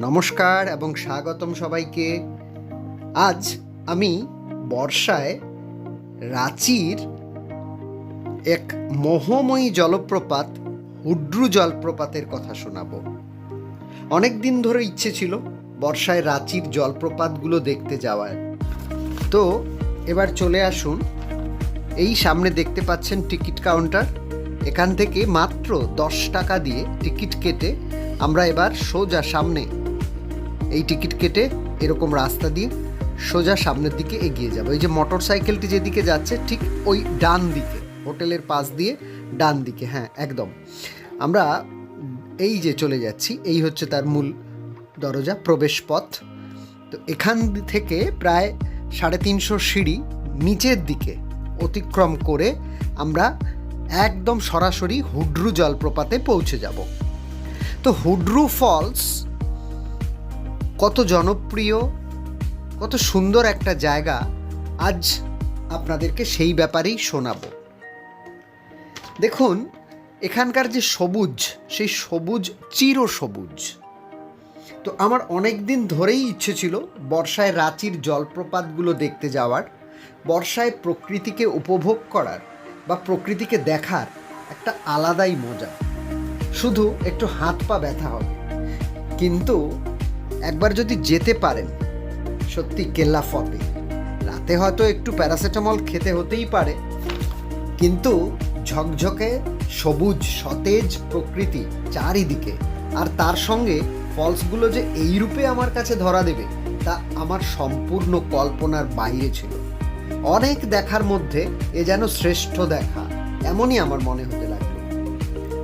নমস্কার এবং স্বাগতম সবাইকে। আজ আমি বর্ষায় রাঁচির এক মোহময়ী জলপ্রপাত, হুড্রু জলপ্রপাতের কথা শোনাবো। অনেক দিন ধরে ইচ্ছে ছিল বর্ষায় রাঁচির জলপ্রপাতগুলো দেখতে যাওয়ার। তো এবার চলে আসুন, এই সামনে দেখতে পাচ্ছেন টিকিট কাউন্টার। এখান থেকে মাত্র দশ টাকা দিয়ে টিকিট কেটে আমরা এবার সোজা সামনে এই টিকিট কেটে এরকম রাস্তা দিয়ে সোজা সামনের দিকে এগিয়ে যাব। এই যে মোটর সাইকেলটি যেদিকে যাচ্ছে, ঠিক ওই ডান দিকে, হোটেলের পাশ দিয়ে ডান দিকে হ্যাঁ একদম। আমরা এই যে চলে যাচ্ছি, এই হচ্ছে তার মূল দরজা, প্রবেশ পথ। তো এখান থেকে প্রায় সাড়ে তিনশো সিঁড়ি নিচের দিকে অতিক্রম করে আমরা একদম সরাসরি হুড্রু জলপ্রপাতে পৌঁছে যাব। তো হুড্রু ফলস কত জনপ্রিয়, কত সুন্দর একটা জায়গা আজ আপনাদেরকে সেই ব্যাপারেই শোনাবো। দেখুন, এখানকার যে সবুজ, সেই সবুজ চির সবুজ তো আমার অনেক দিন ধরেই ইচ্ছে ছিল বর্ষায় রাঁচির জলপ্রপাতগুলো দেখতে যাওয়ার, বর্ষায় প্রকৃতিকে উপভোগ করার বা প্রকৃতিকে দেখার একটা আলাদাই মজা। শুধু একটু হাত পা ব্যথা হবে। কিন্তু একবার যদি যেতে পারেন, সত্যি কেল্লা ফতে। রাতে হয়তো একটু প্যারাসিটামল খেতে হতেই পারে। কিন্তু ঝকঝকে, সবুজ, সতেজ প্রকৃতি চারিদিকে, আর তার সঙ্গে ফলসগুলো যে এই রূপে আমার কাছে ধরা দেবে, তা আমার সম্পূর্ণ কল্পনার বাইরে ছিল। অনেক দেখার মধ্যে এ যেন শ্রেষ্ঠ দেখা, এমনই আমার মনে হতে লাগল।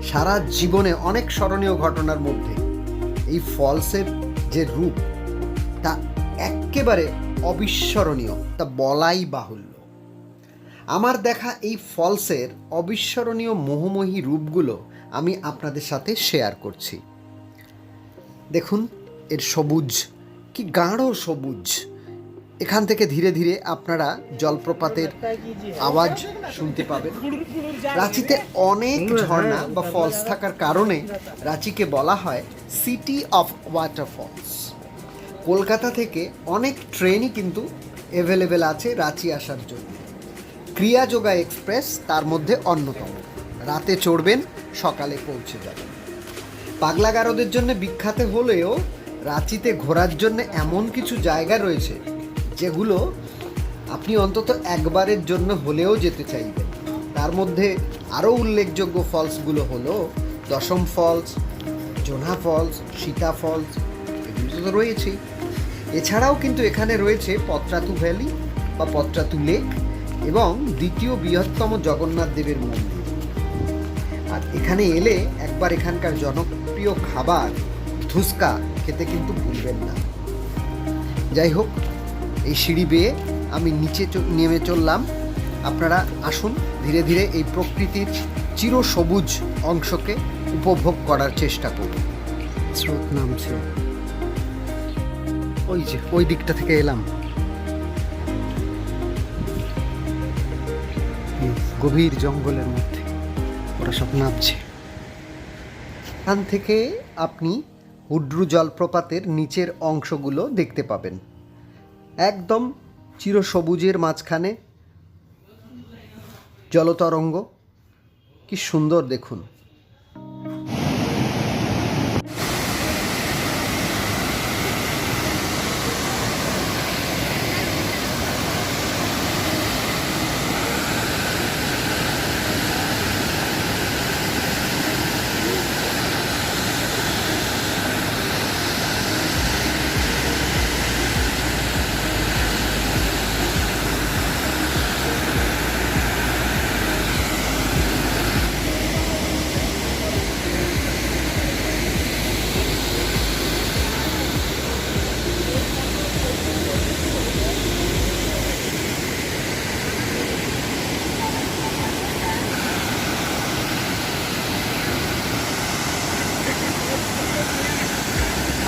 সারা জীবনে অনেক স্মরণীয় ঘটনার মধ্যে এই ফলসের যে রূপ, তা একেবারে অবিস্মরণীয়, তা বলাই বাহুল্য। আমার দেখা এই ফলসের অবিস্মরণীয় মোহময়ী রূপগুলো আমি আপনাদের সাথে শেয়ার করছি। দেখুন, এর সবুজ, কি গাঢ় সবুজ। এখান থেকে ধীরে ধীরে আপনারা জলপ্রপাতের আওয়াজ শুনতে পাবেন। রাঁচিতে অনেক ঝর্ণা বা ফলস থাকার কারণে রাঁচিকে বলা হয় সিটি অফ ওয়াটারফলস। কলকাতা থেকে অনেক ট্রেনই কিন্তু অ্যাভেলেবেল আছে রাঁচি আসার জন্য। ক্রিয়াযোগা এক্সপ্রেস তার মধ্যে অন্যতম। রাতে চড়বেন, সকালে পৌঁছে যাবেন। পাগলাগারদের জন্য বিখ্যাত হলেও রাঁচিতে ঘোরার জন্য এমন কিছু জায়গা রয়েছে যেগুলো আপনি অন্তত একবারের জন্য হলেও যেতে চাইবেন। তার মধ্যে আরও উল্লেখযোগ্য ফলসগুলো হলো Dassam falls, Jonha falls, Sita falls, এগুলো তো রয়েছেই। এছাড়াও কিন্তু এখানে রয়েছে পত্রাতু ভ্যালি বা পত্রাতু লেক এবং দ্বিতীয় বৃহত্তম জগন্নাথ দেবের মন্দির। আর এখানে এলে একবার এখানকার জনপ্রিয় খাবার ধুসকা খেতে কিন্তু ভুলবেন না। যাই হোক এই সিঁড়ি বেয়ে আমি নিচে নেমে চললাম। আপনারা আসুন ধীরে ধীরে এই প্রকৃতির চির সবুজ অংশকে উপভোগ করার চেষ্টা করুন। স্রোত নামছে। ওই যে ওই দিকটা থেকে এলাম। গভীর জঙ্গলের মধ্যে ওরা সব নামছে। এখান থেকে আপনি হুড্রু জলপ্রপাতের নিচের অংশগুলো দেখতে পাবেন। একদম চিরসবুজের মাঝখানে জলতরঙ্গ। কি সুন্দর দেখুন।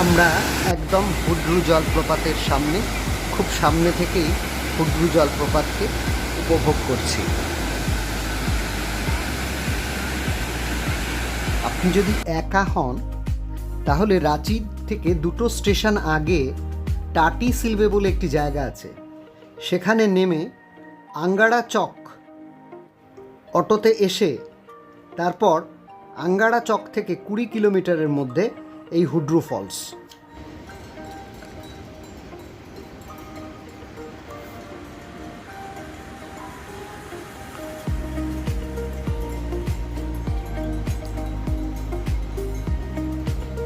আমরা একদম হুড্রু জলপ্রপাতের সামনে, খুব সামনে থেকেই হুড্রু জলপ্রপাতকে উপভোগ করছি। আপনি যদি একা হন, তাহলে রাঁচির থেকে দুটো স্টেশন আগে টাটি সিলভে বলে একটি জায়গা আছে। সেখানে নেমে আঙ্গাড়া চক অটোতে এসে, তারপর আঙ্গাড়া চক থেকে কুড়ি কিলোমিটারের মধ্যে এই হুড্রু ফলস।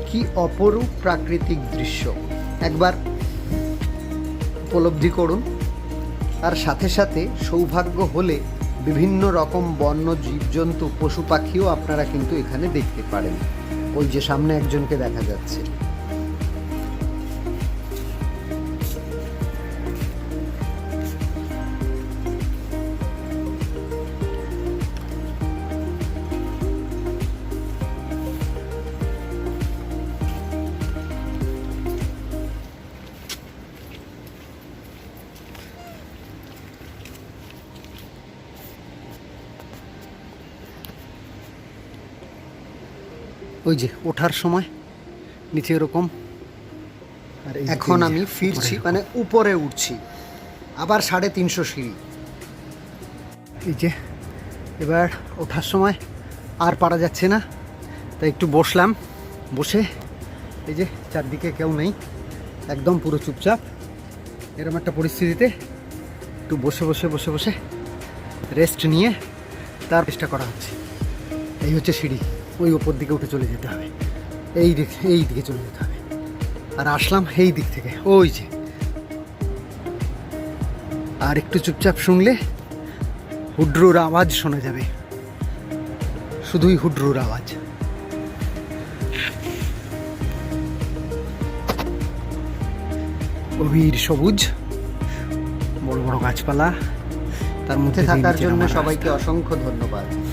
কি অপরূপ প্রাকৃতিক দৃশ্য। একবার উপলব্ধি করুন। আর সাথে সাথে সৌভাগ্য হলে বিভিন্ন রকম বন্য জীবজন্তু, পশু পাখিও আপনারা কিন্তু এখানে দেখতে পারেন। ওই যে সামনে একজনকে দেখা যাচ্ছে। ওই যে ওঠার সময় নিচে এরকম। আর এখন আমি ফিরছি মানে উপরে উঠছি। আবার সাড়ে তিনশো সিঁড়ি। এই যে এবার ওঠার সময় আর পারা যাচ্ছে না তাই একটু বসলাম। বসে এই যে চারদিকে কেউ নেই একদম পুরো চুপচাপ। এরকম একটা পরিস্থিতিতে একটু বসে বসে বসে বসে রেস্ট নিয়ে তার চেষ্টা করা হচ্ছে। এই হচ্ছে সিঁড়ি। ওই ওপর দিকে উঠে চলে যেতে হবে। এই দিক এই দিকে চলে যেতে হবে। আর আসলাম এই দিক থেকে ওই যে। আর একটু চুপচাপ শুনলে হুড্রুর আওয়াজ শোনা যাবে। শুধুই হুড্রুর আওয়াজ। গভীর সবুজ বড় বড় গাছপালা তার মধ্যে থাকার জন্য সবাইকে অসংখ্য ধন্যবাদ।